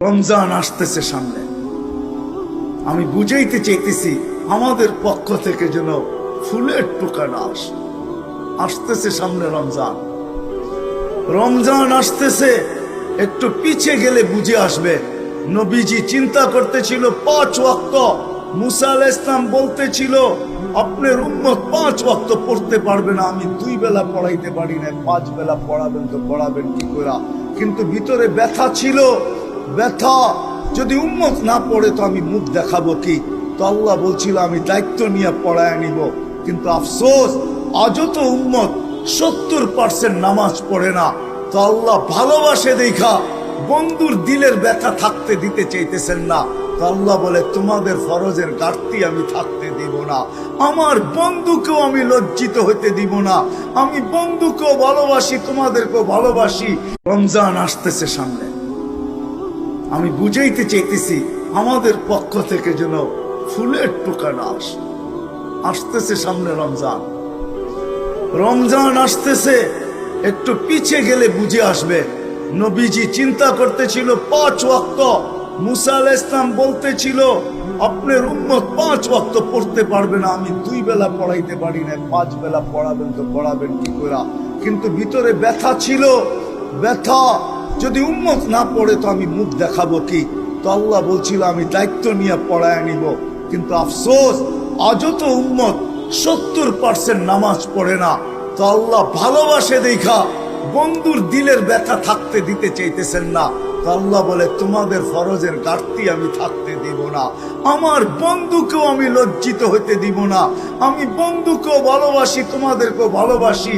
রমজান আসতেছে সামনে। আমি বুঝাইতে চাইতেছি, আমাদের পক্ষ থেকে যেন ফুলের টোকা না আসে, আসতেছে সামনে রমজান। রমজান আসতেছে, একটু পিছে গেলে বুঝে আসবে। নবীজি চিন্তা করতেছিল, পাঁচ ওয়াক্ত মুসা আলাহ ইসলাম বলতেছিল, আপনার উম্মত পাঁচ ওয়াক্ত পড়তে পারবে না, আমি দুই বেলা পড়াইতে পারি না পাঁচ বেলা পড়াবেন তো পড়াবেন কি করে কিন্তু ভিতরে ব্যথা ছিল ব্যথা। যদি উম্মত না পড়ে তো আমি মুখ দেখাবো কি? তো আল্লাহ বলছিল, আমি দায়িত্ব নিয়ে পড়ায় নিব। কিন্তু আফসোস, আজও তো উম্মত সত্তর পার্সেন্ট নামাজ পড়ে না। তো আল্লাহ ভালোবাসে দেখা, বন্ধুর দিলের ব্যথা থাকতে দিতে চাইতেছেন না। তো আল্লাহ বলে, তোমাদের ফরজের ঘাটতি আমি থাকতে দিব না। আমার বন্ধুকেও আমি লজ্জিত হতে দিব না। আমি বন্ধুকেও ভালোবাসি, তোমাদেরকেও ভালোবাসি। রমজান আসতেছে সামনে। আমি বুঝাইতে চাইতেছি, আমাদের পক্ষ থেকে যেন ফুলের টোকা না আসে। আসতেছে সামনে রমজান। রমজান আসতেছে, একটু পিছে গেলে বুঝে আসবে। নবীজি চিন্তা করতেছিল, পাঁচ ওয়াক্ত মুসা আলাহ ইসলাম বলতেছিল, আপনার উম্মত পাঁচ ওয়াক্ত পড়তে পারবে না, আমি দুই বেলা পড়াইতে পারি না পাঁচ বেলা পড়াবেন তো পড়াবেন কি করে কিন্তু ভিতরে ব্যথা ছিল, ব্যথা যদি উম্মত না পড়ে তো আমি মুখ দেখাবো কি? তো আল্লাহ বলছিল, আমি দায়িত্ব নিয়ে পড়ায় নিব। কিন্তু আফসোস, আজও তো উম্মত সত্তর পার্সেন্ট নামাজ পড়ে না। তো আল্লাহ ভালোবাসে দেখা, বন্ধুর দিলের ব্যথা থাকতে দিতে চাইতেছেন না। তো আল্লাহ বলে, তোমাদের ফরজের ঘাটতি আমি থাকতে দিব না। আমার বন্ধুকেও আমি লজ্জিত হতে দিব না। আমি বন্ধুকেও ভালোবাসি, তোমাদেরকেও ভালোবাসি।